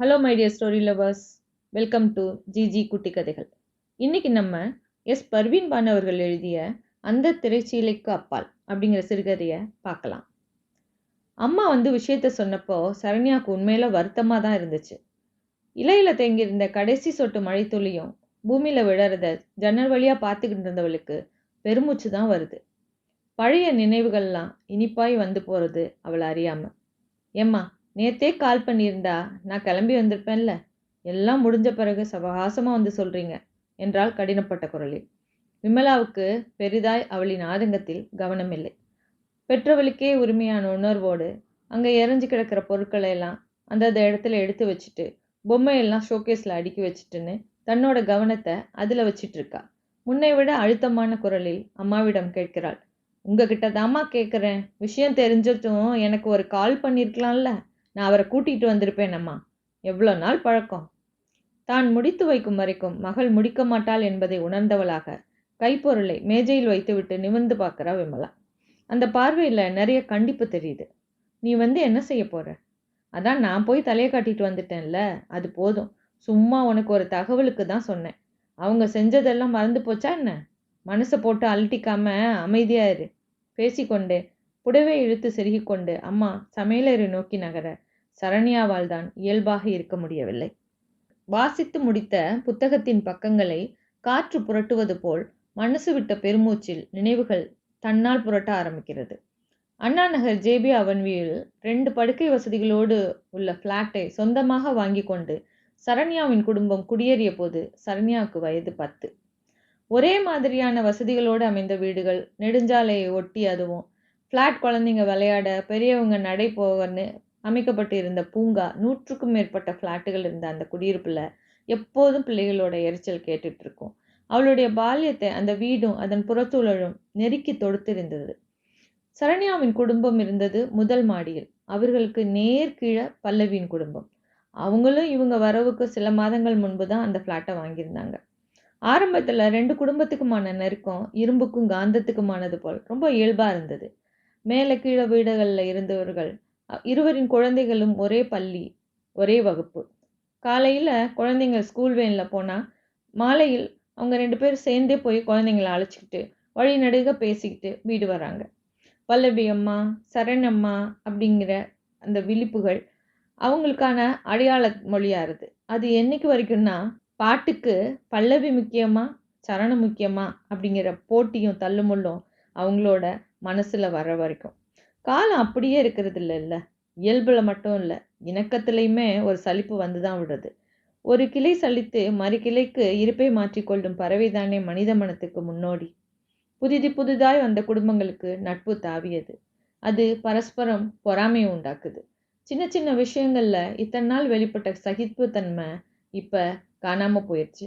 Hello my dear story lovers welcome to GG குட்டி கதைகள் இன்னைக்கு நம்ம எஸ் பர்வீன் பான் அவர்கள் எழுதிய அந்த திரைச்சீலைக்கு அப்பால் அப்படிங்கிற சிறுகதையை பார்க்கலாம். அம்மா வந்து விஷயத்த சொன்னப்போ சரண்யாவுக்கு உண்மையில் வருத்தமாக தான் இருந்துச்சு. இலையில் தேங்கியிருந்த கடைசி சொட்டு மழை துளியும் பூமியில விழறத ஜன்னல் வழியாக பார்த்துக்கிட்டு இருந்தவளுக்கு பெருமூச்சு தான் வருது. பழைய நினைவுகள்லாம் இனிப்பாய் வந்து போகிறது அவளை அறியாமல் ஏம்மா நேத்தே கால் பண்ணியிருந்தா நான் கிளம்பி வந்திருப்பேன்ல. எல்லாம் முடிஞ்ச பிறகு சவகாசமாக வந்து சொல்கிறீங்க என்றால் கடினப்பட்ட குரலில். விமலாவுக்கு பெரிதாய் அவளின் ஆதங்கத்தில் கவனமில்லை. பெற்றவளுக்கே உரிமையான உணர்வோடு அங்கே எரிஞ்சு கிடக்கிற பொருட்களை எல்லாம் அந்தந்த இடத்துல எடுத்து வச்சுட்டு பொம்மையெல்லாம் ஷோகேஸில் அடுக்கி வச்சுட்டுன்னு தன்னோட கவனத்தை அதில் வச்சிட்டு இருக்கா முன்னை விட அழுத்தமான குரலில் அம்மாவிடம் கேட்கிறாள் உங்ககிட்ட தாம்மா கேட்குறேன் விஷயம் தெரிஞ்சதும் எனக்கு ஒரு கால் பண்ணியிருக்கலாம்ல நான் அவரை கூட்டிகிட்டு வந்திருப்பேன் அம்மா. எவ்வளோ நாள் பழக்கம். தான் முடித்து வைக்கும் வரைக்கும் மகள் முடிக்க மாட்டாள் என்பதை உணர்ந்தவளாக கைப்பொருளை மேஜையில் வைத்துவிட்டு நிமிர்ந்து பார்க்குறா விமலா. அந்த பார்வையில் நிறைய கண்டிப்பு தெரியுது. நீ வந்து என்ன செய்ய போற? அதான் நான் போய் தலையை காட்டிட்டு வந்துட்டேன்ல அது போதும். சும்மா உனக்கு ஒரு தகவலுக்கு தான் சொன்னேன். அவங்க செஞ்சதெல்லாம் மறந்து போச்சா என்ன? மனசை போட்டு அலட்டிக்காம அமைதியாயிரு இரு. புடவை இழுத்து செருகிக்கொண்டு அம்மா சமையலறை நோக்கி நகர சரண்யாவால் தான் இயல்பாக இருக்க முடியவில்லை. வாசித்து முடித்த புத்தகத்தின் பக்கங்களை காற்று புரட்டுவது போல் மனசு விட்ட பெருமூச்சில் நினைவுகள் தன்னால் புரட்ட ஆரம்பிக்கிறது. அண்ணா நகர் ஜேபி அவன்வியில் ரெண்டு படுக்கை வசதிகளோடு உள்ள பிளாட்டை சொந்தமாக வாங்கி கொண்டு சரண்யாவின் குடும்பம் குடியேறிய போது சரண்யாவுக்கு வயது பத்து. ஒரே மாதிரியான வசதிகளோடு அமைந்த வீடுகள் நெடுஞ்சாலையை ஒட்டி அதுவும். ஃப்ளாட் குழந்தைங்க விளையாட பெரியவங்க நடை போகன்னு அமைக்கப்பட்டு இருந்த பூங்கா நூற்றுக்கும் மேற்பட்ட ஃப்ளாட்டுகள் இருந்த அந்த குடியிருப்பில் எப்போதும் பிள்ளைகளோட எரிச்சல் கேட்டுட்டு இருக்கும். அவளுடைய பால்யத்தை அந்த வீடும் அதன் புறச்சூழலும் நெருக்கி தொடுத்திருந்தது. சரண்யாவின் குடும்பம் இருந்தது முதல் மாடியில். அவர்களுக்கு நேர் கீழே பல்லவியின் குடும்பம். அவங்களும் இவங்க வரவுக்கு சில மாதங்கள் முன்பு தான் அந்த ஃப்ளாட்டை வாங்கியிருந்தாங்க. ஆரம்பத்தில் ரெண்டு குடும்பத்துக்குமான நெருக்கம் இரும்புக்கும் காந்தத்துக்குமானது போல் ரொம்ப இயல்பாக இருந்தது. மேலே கீழே வீடுகளில் இருந்தவர்கள் இருவரின் குழந்தைகளும் ஒரே பள்ளி ஒரே வகுப்பு. காலையில் குழந்தைங்க ஸ்கூல் வேனில் போனால் மாலையில் அவங்க ரெண்டு பேரும் சேர்ந்தே போய் குழந்தைங்கள அழைச்சிக்கிட்டு வழி நடுக பேசிக்கிட்டு வீடு வராங்க பல்லவி அம்மா சரணம்மா அப்படிங்கிற அந்த விழிப்புகள் அவங்களுக்கான அடையாள மொழியாகிறது அது என்னைக்கு வரைக்கும்னா பாட்டுக்கு பல்லவி முக்கியமா சரணம் முக்கியமா அப்படிங்கிற போட்டியும் தள்ளுமுள்ளும் அவங்களோட மனசில் வர வரைக்கும். காலம் அப்படியே இருக்கிறது இல்லைல்ல இயல்பில் மட்டும் இல்லை. இணக்கத்துலையுமே ஒரு சலிப்பு வந்து தான் விடுறது. ஒரு கிளை சலித்து மறு கிளைக்கு இருப்பை மாற்றிக்கொள்ளும் பறவை தானே மனித மனத்துக்கு முன்னோடி. புதிது புதிதாய் வந்த குடும்பங்களுக்கு நட்பு தாவியது. அது பரஸ்பரம் பொறாமையை உண்டாக்குது. சின்ன சின்ன விஷயங்களில் இத்தனை நாள் வெளிப்பட்ட சகிப்புத்தன்மை இப்போ காணாமல் போயிடுச்சு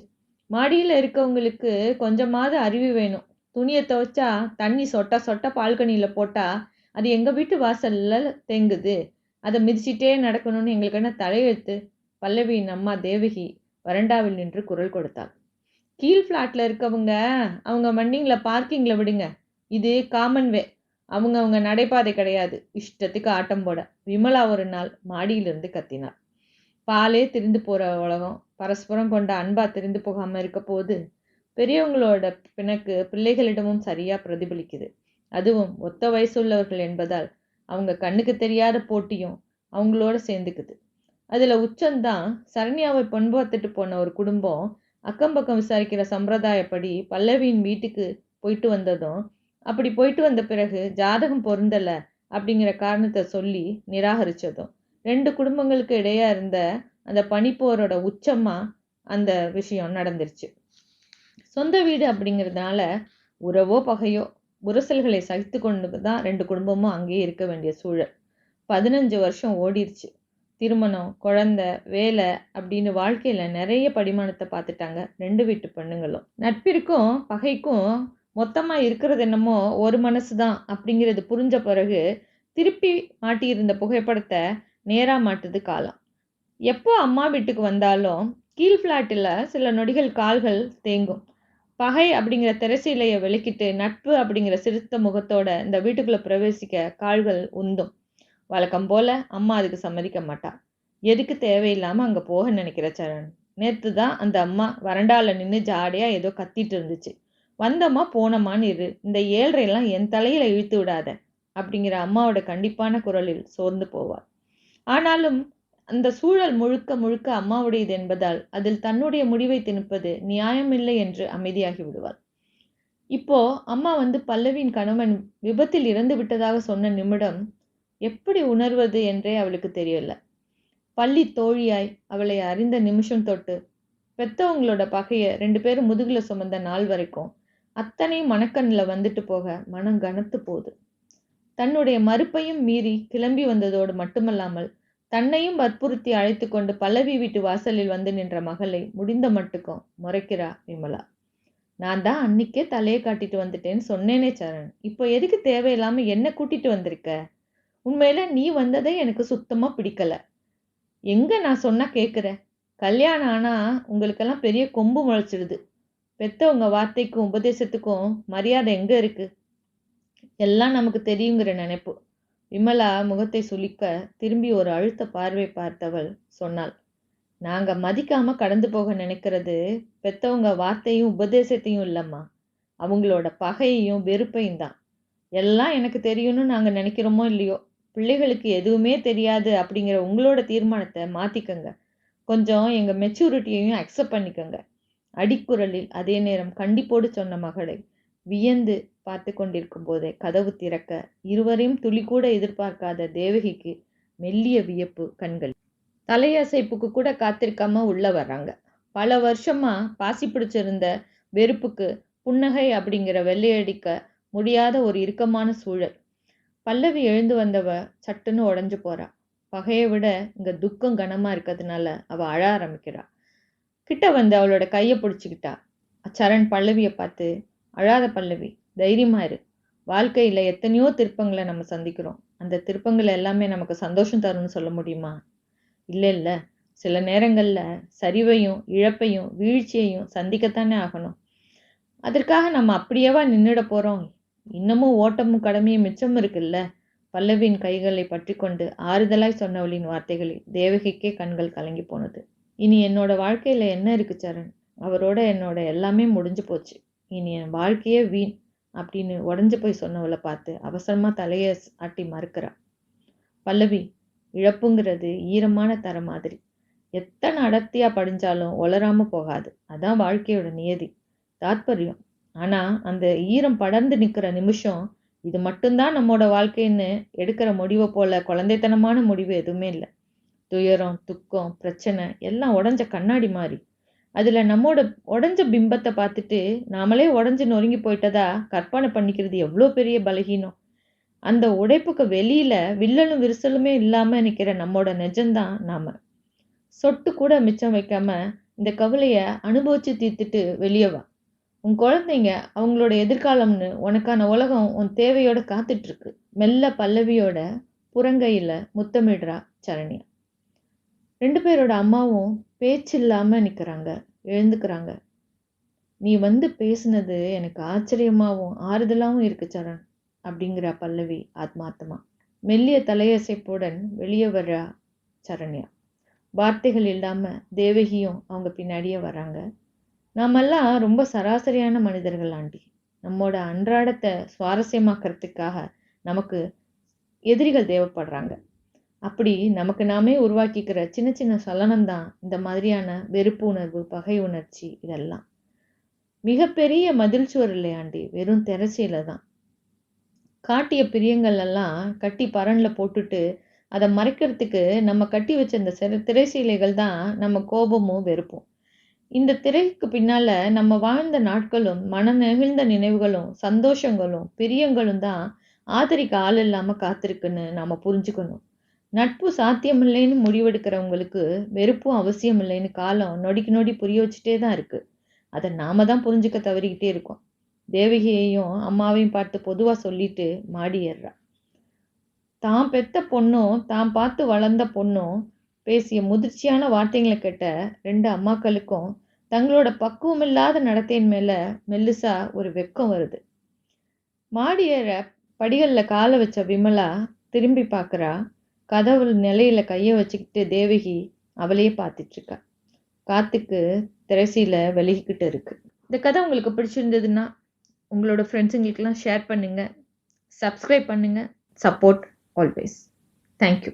மாடியில் இருக்கவங்களுக்கு கொஞ்சமாவது அறிவு வேணும். துணியை துவைச்சா தண்ணி சொட்ட சொட்ட பால்கனியில் போட்டால் அது எங்கள் வீட்டு வாசல்ல தேங்குது. அதை மிதிச்சிட்டே நடக்கணும்னு எங்களுக்கு என்ன தலையெழுத்து? பல்லவியின் அம்மா தேவகி வறண்டாவில் நின்று குரல் கொடுத்தாள். கீழ் ஃப்ளாட்டில் இருக்கவங்க அவங்க மண்ணிங்கில் பார்க்கிங்கில் விடுங்க. இது காமன்வே அவங்க அவங்க நடைபாதை கிடையாது. இஷ்டத்துக்கு ஆட்டம் போட. விமலா ஒரு நாள் மாடியிலிருந்து கத்தினார் பாலே திரிந்து போகிற உலகம். பரஸ்பரம் கொண்ட அன்பா திரிந்து போகாமல் இருக்க போது பெரியவங்களோட பிணக்கு பிள்ளைகளிடமும் சரியாக பிரதிபலிக்குது. அதுவும் ஒத்த வயசுள்ளவர்கள் என்பதால் அவங்க கண்ணுக்கு தெரியாத போட்டியும் அவங்களோட சேர்ந்துக்குது. அதில் உச்சந்தான் சரண்யாவை பண்புகத்துட்டு போன ஒரு குடும்பம் அக்கம் பக்கம் விசாரிக்கிற சம்பிரதாயப்படி பல்லவியின் வீட்டுக்கு போயிட்டு வந்ததும் அப்படி போயிட்டு வந்த பிறகு ஜாதகம் பொருந்தலை அப்படிங்கிற காரணத்தை சொல்லி நிராகரிச்சதும். ரெண்டு குடும்பங்களுக்கு இடையே இருந்த அந்த பனிப்போரோட உச்சமாக அந்த விஷயம் நடந்துருச்சு. சொந்த வீடு அப்படிங்கிறதுனால உறவோ பகையோ புரசல்களை சகித்து கொண்டு தான் ரெண்டு குடும்பமும் அங்கேயே இருக்க வேண்டிய சூழல். பதினஞ்சு வருஷம் ஓடிருச்சு. திருமணம் குழந்தை வேலை அப்படின்னு வாழ்க்கையில் நிறைய படிமானத்தை பார்த்துட்டாங்க ரெண்டு வீட்டு பெண்ணுங்களும். நட்பிற்கும் பகைக்கும் மொத்தமாக இருக்கிறது என்னமோ ஒரு மனசு தான் அப்படிங்கிறது புரிஞ்ச பிறகு திருப்பி மாட்டியிருந்த புகைப்படத்தை நேராக மாட்டுது காலம். எப்போ அம்மா வீட்டுக்கு வந்தாலும் கீழ் ஃப்ளாட்டில் சில நொடிகள் கால்கள் தேங்கும். பகை அப்படிங்கிற திரைசீலையை விளக்கிட்டு நட்பு அப்படிங்கிற சிறுத்த முகத்தோட இந்த வீட்டுக்குள்ள பிரவேசிக்க கால்கள் உந்தும். வழக்கம் போல அம்மா அதுக்கு சம்மதிக்க மாட்டா. எதுக்கு தேவையில்லாம அங்க போக நினைக்கிற சரண்? நேத்து தான் அந்த அம்மா வறண்டால நின்று ஜாடியா ஏதோ கத்திட்டு இருந்துச்சு. வந்தம்மா போனம்மான்னு இரு. இந்த ஏழ்றையெல்லாம் என் தலையில இழுத்து விடாத. அப்படிங்கிற அம்மாவோட கண்டிப்பான குரலில் சோர்ந்து போவார் ஆனாலும் அந்த சூழல் முழுக்க முழுக்க அம்மாவுடையது என்பதால் அதில் தன்னுடைய முடிவை திணிப்பது நியாயமில்லை என்று அமைதியாகி விடுவாள். இப்போ அம்மா வந்து பல்லவியின் கணவன் விபத்தில் இறந்து விட்டதாக சொன்ன நிமிடம் எப்படி உணர்வது என்றே அவளுக்கு தெரியல. பள்ளி தோழியாய் அவளை அறிந்த நிமிஷம் தொட்டு பெத்தவங்களோட பகையை ரெண்டு பேரும் முதுகில் சுமந்த நாள் வரைக்கும் அத்தனை மனக்கண்ணில் வந்துட்டு போக மனம் கனத்து போகுது. தன்னுடைய மறுப்பையும் மீறி கிளம்பி வந்ததோடு மட்டுமல்லாமல் தன்னையும் வற்புறுத்தி அழைத்து கொண்டு பல்லவி வீட்டு வாசலில் வந்து நின்ற மகளை முடிந்த மட்டுக்கும் முறைக்கிறா விமலா. நான் தான் அன்னைக்கே தலையை காட்டிட்டு வந்துட்டேன்னு சொன்னேனே சரண். இப்போ எதுக்கு தேவையில்லாம என்ன கூட்டிட்டு வந்திருக்க? உண்மையில நீ வந்ததே எனக்கு சுத்தமா பிடிக்கல. எங்க நான் சொன்னா கேட்குற கல்யாணம் ஆனா உங்களுக்கெல்லாம் பெரிய கொம்பு முளைச்சிடுது. பெத்தவங்க வார்த்தைக்கும் உபதேசத்துக்கும் மரியாதை எங்க இருக்கு? எல்லாம் நமக்கு தெரியுங்கிற நினைப்பு. விமலா முகத்தை சுளிக்க திரும்பி ஒரு அழுத்த பார்வை பார்த்தவள் சொன்னாள். நாங்க மதிக்காம கடந்து போக நினைக்கிறது. பெத்தவங்க வார்த்தையும் உபதேசத்தையும் இல்லம்மா. அவங்களோட பகையையும் வெறுப்பையும் தான். எல்லாம் எனக்கு தெரியும்னு நாங்க நினைக்கிறோமோ இல்லையோ? பிள்ளைகளுக்கு எதுவுமே தெரியாது அப்படிங்கிற உங்களோட தீர்மானத்தை மாத்திக்கங்க. கொஞ்சம் எங்க மெச்சூரிட்டியையும் அக்செப்ட் பண்ணிக்கங்க. அடிக்குரலில் அதே நேரம் கண்டிப்போடு சொன்ன மகளை வியந்து பார்த்து கொண்டிருக்கும் போதே கதவு திறக்க இருவரையும் துளி கூட எதிர்பார்க்காத தேவகிக்கு மெல்லிய வியப்பு கண்கள். தலையசைப்புக்கு கூட காத்திருக்காம உள்ள வர்றாங்க. பல வருஷமா பாசி பிடிச்சிருந்த வெறுப்புக்கு புன்னகை அப்படிங்கிற வெள்ளையடிக்க முடியாத ஒரு இறுக்கமான சூழல். பல்லவி எழுந்து வந்தவ சட்டுன்னு உடஞ்சு போறா. பகையை விட இங்க துக்கம் கனமா இருக்கிறதுனால அவ அழ ஆரம்பிக்கிறா. கிட்ட வந்து அவளோட கையை பிடிச்சிக்கிட்டா. சரண் பல்லவியை பார்த்து அழாத பல்லவி தைரியமாக இரு. வாழ்க்கையில் எத்தனையோ திருப்பங்களை நம்ம சந்திக்கிறோம். அந்த திருப்பங்கள் எல்லாமே நமக்கு சந்தோஷம் தரும்னு சொல்ல முடியுமா? இல்லை இல்லை. சில நேரங்களில் சரிவையும் இழப்பையும் வீழ்ச்சியையும் சந்திக்கத்தானே ஆகணும். அதற்காக நம்ம அப்படியேவா நின்றுட போகிறோம் இன்னமும் ஓட்டமும் கடமையும் மிச்சம் இருக்குல்ல? பல்லவியின் கைகளை பற்றி கொண்டு ஆறுதலாய் சொன்னவளின் வார்த்தைகளில் தேவகிக்கே கண்கள் கலங்கி போனது. இனி என்னோட வாழ்க்கையில் என்ன இருக்கு சரண்? அவரோட என்னோட எல்லாமே முடிஞ்சு போச்சு. இனி என் வாழ்க்கையே வீண் அப்படின்னு உடஞ்சு போய் சொன்னவளை பார்த்து அவசரமாக தலையை ஆட்டி மறுக்கிறா. பல்லவி இழப்புங்கிறது ஈரமான தர மாதிரி. எத்தனை அடர்த்தியா படிஞ்சாலும் ஒளராம போகாது. அதான் வாழ்க்கையோட நியதி. தாத்பரியம். ஆனா அந்த ஈரம் படர்ந்து நிக்கிற நிமிஷம் இது மட்டும்தான் நம்மளோட வாழ்க்கைன்னு எடுக்கிற முடிவை போல குழந்தைத்தனமான முடிவு எதுவுமே இல்லை. துயரம் துக்கம் பிரச்சனை எல்லாம் உடஞ்ச கண்ணாடி மாதிரி. அதில் நம்மோட உடஞ்ச பிம்பத்தை பார்த்துட்டு நாமளே உடஞ்சு நொறுங்கி போயிட்டதா கற்பனை பண்ணிக்கிறது எவ்வளோ பெரிய பலகீனம். அந்த உடைப்புக்கு வெளியில் வில்லலும் விரிசலுமே இல்லாமல் நிற்கிற நம்மோட நெஜம்தான் நாம். சொட்டு கூட மிச்சம் வைக்காம இந்த கவலையை அனுபவித்து தீர்த்துட்டு வெளியே வா. உன் குழந்தைங்க அவங்களோட எதிர்காலம்னு உனக்கான உலகம் உன் தேவையோட காத்துட்ருக்கு. மெல்ல பல்லவியோட புறங்கையில் முத்தமிடுறா சரண்யா. ரெண்டு பேரோட அம்மாவும் பேச்சு நிற்கிறாங்க எழுந்துக்கிறாங்க. நீ வந்து பேசுனது எனக்கு ஆச்சரியமாகவும் ஆறுதலாகவும் இருக்கு சரண் அப்படிங்கிற பல்லவி ஆத்மாத்மா மெல்லிய தலையசைப்புடன் வெளியே வர்றா சரண்யா. வார்த்தைகள் இல்லாமல் தேவகியும் அவங்க பின்னாடியே வர்றாங்க. நாமெல்லாம் ரொம்ப சராசரியான மனிதர்கள் ஆண்டி. நம்மோட அன்றாடத்தை சுவாரஸ்யமாக்கிறதுக்காக நமக்கு எதிரிகள் தேவைப்படுறாங்க. அப்படி நமக்கு நாமே உருவாக்கிக்கிற சின்ன சின்ன சலனம் தான் இந்த மாதிரியான வெறுப்பு உணர்வு பகை உணர்ச்சி இதெல்லாம். மிகப்பெரிய மதில் சுவர் இல்லையாண்டி வெறும் திரைச்சியில தான். காட்டிய பிரியங்கள் எல்லாம் கட்டி பரன்ல போட்டுட்டு அதை மறைக்கிறதுக்கு நம்ம கட்டி வச்ச இந்த திரைசீலைகள் தான் நம்ம கோபமும் வெறுப்போம். இந்த திரைக்கு பின்னால நம்ம வாழ்ந்த நாட்களும் மன நெகிழ்ந்த நினைவுகளும் சந்தோஷங்களும் பிரியங்களும் தான் ஆதரிக்க ஆள் இல்லாம காத்திருக்குன்னு நாம புரிஞ்சுக்கணும். நட்பு சாத்தியமில்லைன்னு முடிவெடுக்கிறவங்களுக்கு வெறுப்பும் அவசியம் இல்லைன்னு காலம் நொடிக்கு நொடி புரிய வச்சுட்டே தான் இருக்குது அதை நாம தான் புரிஞ்சுக்க தவறிக்கிட்டே இருக்கோம். தேவகியையும் அம்மாவையும் பார்த்து பொதுவாக சொல்லிட்டு மாடி ஏறுறா. தான் பெத்த பொண்ணும் தான் பார்த்து வளர்ந்த பொண்ணும் பேசிய முதிர்ச்சியான வார்த்தைகளை கேட்ட ரெண்டு அம்மாக்களுக்கும் தங்களோட பக்குவமில்லாத நடத்தையின் மேலே மெல்லுசா ஒரு வெக்கம் வருது. மாடி ஏற படிகளில் காலை வச்ச விமலா திரும்பி பார்க்கறா. கதவு நிலையில கையை வச்சுக்கிட்டு தேவகி அவளையே பார்த்துட்டு இருக்கா. காத்துக்கு திரைசீல விலகிக்கிட்டு இருக்கு. இந்த கதை உங்களுக்கு பிடிச்சிருந்ததுன்னா உங்களோட ஃப்ரெண்ட்ஸுங்களுக்கெல்லாம் ஷேர் பண்ணுங்க. சப்ஸ்கிரைப் பண்ணுங்க. Support always thank you